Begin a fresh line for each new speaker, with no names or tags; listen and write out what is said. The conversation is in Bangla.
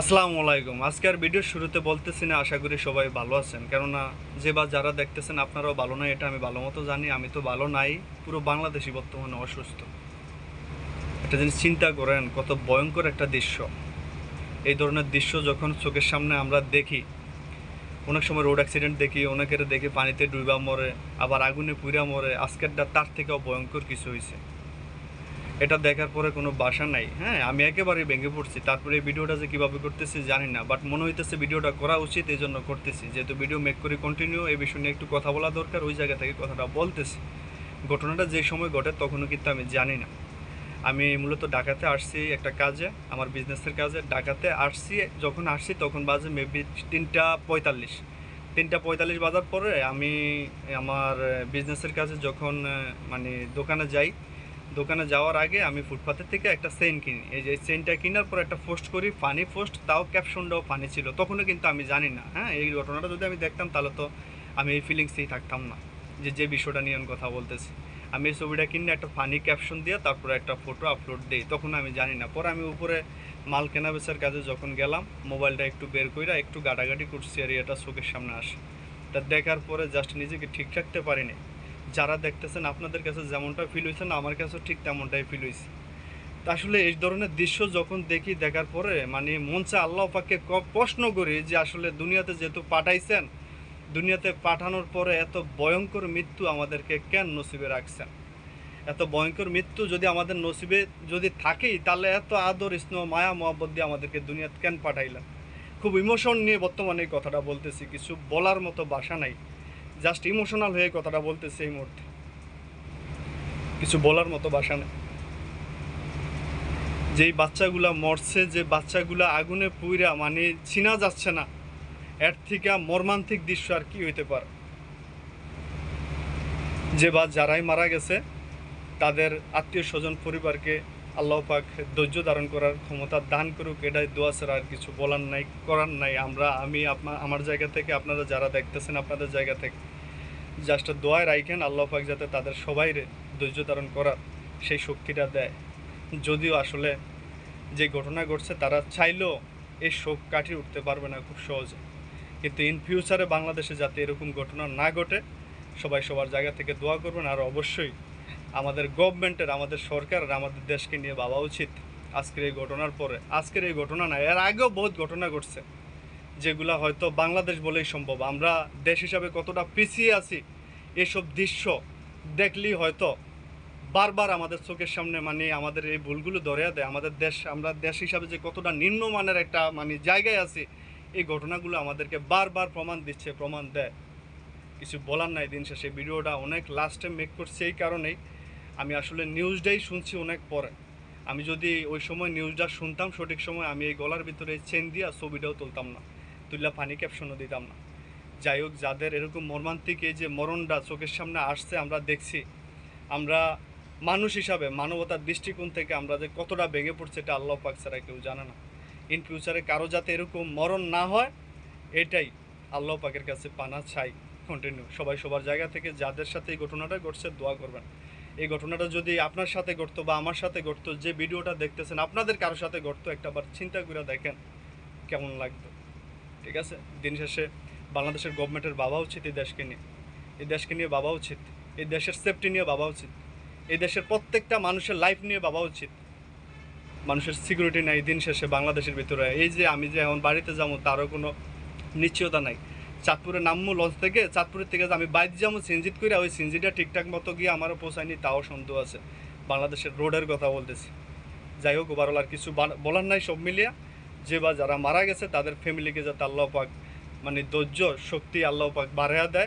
আসসালামু আলাইকুম। আজকের ভিডিওর শুরুতে বলতেছি না, আশা করি সবাই ভালো আছেন। কেননা যে বা যারা দেখতেছেন আপনারাও ভালো নাই, এটা আমি ভালো মতো জানি, আমি তো ভালো নাই, পুরো বাংলাদেশই বর্তমানে অসুস্থ। একটা জিনিস চিন্তা করেন, কত ভয়ঙ্কর একটা দৃশ্য। এই ধরনের দৃশ্য যখন চোখের সামনে আমরা দেখি, অনেক সময় রোড অ্যাক্সিডেন্ট দেখি, অনেকের দেখি পানিতে ডুইবা মরে, আবার আগুনে পুইরা মরে, আজকেরটা তার থেকেও ভয়ঙ্কর কিছু হয়েছে এটা দেখার পরে কোনো বাসা নাই। হ্যাঁ আমি একেবারেই ভেঙে পড়ছি। তারপরে এই ভিডিওটা যে কীভাবে করতেছি জানি না বাট মনে হইতেছে ভিডিওটা করা উচিত এই জন্য করতেছি। যেহেতু ভিডিও মেক করে কন্টিনিউ এই বিষয় নিয়ে একটু কথা বলা দরকার, ওই জায়গা থেকে কথাটা বলতেছি। ঘটনাটা যে সময় ঘটে তখনও কিন্তু আমি জানি না। আমি মূলত ঢাকাতে আসছি একটা কাজে, আমার বিজনেসের কাজে। ঢাকাতে আসছি, যখন আসছি তখন বাজে মেবি তিনটা পঁয়তাল্লিশ। তিনটা পঁয়তাল্লিশ বাজার পরে আমি আমার বিজনেসের কাজে যখন মানে দোকানে যাই দোকানে যাওয়ার আগে আমি ফুটপাথের থেকে একটা সেন কিনি। এই যে চেইনটা কেনার পর একটা পোস্ট করি ফানি পোস্ট তাও ক্যাপশনটাও ফানি ছিল। তখনও কিন্তু আমি জানি না হ্যাঁ? এই ঘটনাটা যদি আমি দেখতাম, তাহলে তো আমি এই ফিলিংসেই থাকতাম না, যে যে বিষয়টা নিয়ে আমি কথা বলতেছি। আমি এই ছবিটা কিনে একটা ফানি ক্যাপশন দিয়ে তারপরে একটা ফটো আপলোড দিই, তখন আমি জানি না। পরে আমি উপরে মাল কেনা বেচার কাজে যখন গেলাম, মোবাইলটা একটু বের কইরা একটু গাটাগাটি করছি আর এটা চোখের সামনে আসে। তা দেখার পরে জাস্ট নিজেকে ঠিক রাখতে পারিনি। যারা দেখতেছেন, আপনাদের কাছে যেমনটা ফিল হয়েছে না, আমার কাছেও ঠিক তেমনটাই ফিল হয়েছে তা আসলে এই ধরনের দৃশ্য যখন দেখি, দেখার পরে মানে চায় আল্লাহ পাককে প্রশ্ন করি যে আসলে দুনিয়াতে যেহেতু পাঠাইছেন, দুনিয়াতে পাঠানোর পরে এত ভয়ঙ্কর মৃত্যু আমাদেরকে কেন নসিবে রাখছেন? এত ভয়ঙ্কর মৃত্যু যদি আমাদের নসিবে যদি থাকেই, তাহলে এত আদর, স্নেহ, মায়া, মহব্বত দিয়ে আমাদেরকে দুনিয়াতে কেন পাঠাইলেন? খুব ইমোশন নিয়ে বর্তমানে এই কথাটা বলতেছি, কিছু বলার মতো বাসা নাই। জাস্ট ইমোশনাল হয়ে কথাটা বলতেছি এই মুহূর্তে। কিছু বলার মতো ভাষা নেই। যেই বাচ্চাগুলা মরছে, যে বাচ্চাগুলা আগুনে পুইরা মানে চিনা যাচ্ছে না, এর থেকে মর্মান্তিক দৃশ্য আর কি হইতে পারে? যে বা যারাই মারা গেছে, তাদের আত্মীয় স্বজন, পরিবারকে আল্লাহ পাক ধৈর্য ধারণ করার ক্ষমতা দান করুক, এটাই দোয়া ছাড়া আর কিছু বলার নাই, করার নাই। আমরা, আমি আপনার আমার জায়গা থেকে, আপনারা যারা দেখতেছেন আপনাদের জায়গা থেকে জাস্ট দোয়ায় রাখেন আল্লাহ পাক যাতে তাদের সবাই ধৈর্য ধারণ করার সেই শক্তিটা দেয়। যদিও আসলে যে ঘটনা ঘটছে, তারা চাইলেও এই শোক কাটিয়ে উঠতে পারবে না খুব সহজে। কিন্তু ইন ফিউচারে বাংলাদেশে যাতে এরকম ঘটনা না ঘটে, সবাই সবার জায়গা থেকে দোয়া করবেন, আর অবশ্যই আমাদের গভর্নমেন্টের আমাদের সরকারের আমাদের দেশকে নিয়ে ভাবা উচিত আজকের এই ঘটনার পরে। আজকের এই ঘটনা না, এর আগেও বহুত ঘটনা ঘটছে, যেগুলা হয়তো বাংলাদেশ বলেই সম্ভব। আমরা দেশ হিসাবে কতটা পিছিয়ে আছি, এসব দৃশ্য দেখলেই হয়তো বারবার আমাদের চোখের সামনে মানে আমাদের এই ভুলগুলো ধরিয়া দেয়। আমাদের দেশ, আমরা দেশ হিসাবে যে কতটা নিম্নমানের একটা মানে জায়গায় আছি, এই ঘটনাগুলো আমাদেরকে বারবার প্রমাণ দিচ্ছে, প্রমাণ দেয়। কিছু বলার নাই দিন শেষে, ভিডিওটা অনেক লাস্টে মেক করছে এই কারণেই। আমি আসলে নিউজটাই শুনছি অনেক পরে। আমি যদি ওই সময় নিউজটা শুনতাম, সঠিক সময় আমি এই গলার ভিতরে চেন দিয়া ছবিটাও তুলতাম না তুললা পানি ক্যাপশনও দিতাম না। যাই হোক, যাদের এরকম মর্মান্তিক এই যে মরণটা চোখের সামনে আসছে, আমরা দেখছি। আমরা মানুষ হিসাবে, মানবতার দৃষ্টিকোণ থেকে আমরা যে কতটা ভেঙে পড়ছে, এটা আল্লাহ পাক ছাড়া কেউ জানে না। ইন ফিউচারে কারও যাতে এরকম মরণ না হয়, এটাই আল্লাহ পাকের কাছে পানা চাই। কন্টিনিউ সবাই সবার জায়গা থেকে যাদের সাথে এই ঘটনাটা ঘটছে, দোয়া করবেন। এই ঘটনাটা যদি আপনার সাথে ঘটতো বা আমার সাথে ঘটতো, যে ভিডিওটা দেখতেছেন, আপনাদের কারও সাথে ঘটতো একটা বার, চিন্তা করে দেখেন কেমন লাগতো। ঠিক আছে? দিন শেষে বাংলাদেশের গভর্নমেন্টের বাবা উচিত এই দেশকে নিয়ে। এই দেশকে নিয়ে বাবা উচিত। এই দেশের সেফটি নিয়ে বাবা উচিত। এই দেশের প্রত্যেকটা মানুষের লাইফ নিয়ে বাবা উচিত। মানুষের সিকিউরিটি নাই, দিন শেষে বাংলাদেশের ভিতরে। এই যে আমি যে এখন বাড়িতে যাব, তারও কোনো নিশ্চয়তা নাই। চাঁদপুরে নামমু লঞ্চ থেকে। চাঁদপুরের থেকে আমি বাইরে যাব সিনজিত করে ওই সিনজিটা ঠিকঠাক মতো গিয়ে আমারও পৌঁছায়নি, তাও সন্দেহ আছে। বাংলাদেশের রোডের কথা বলতেছি। যাই হোক, ওভারঅল আর কিছু বলার নাই সব মিলিয়ে। যে বা যারা মারা গেছে, তাদের ফ্যামিলিকে যাতে আল্লাহ পাক মানে ধৈর্য, শক্তি আল্লাহ পাক বাড়াইয়া দেয়।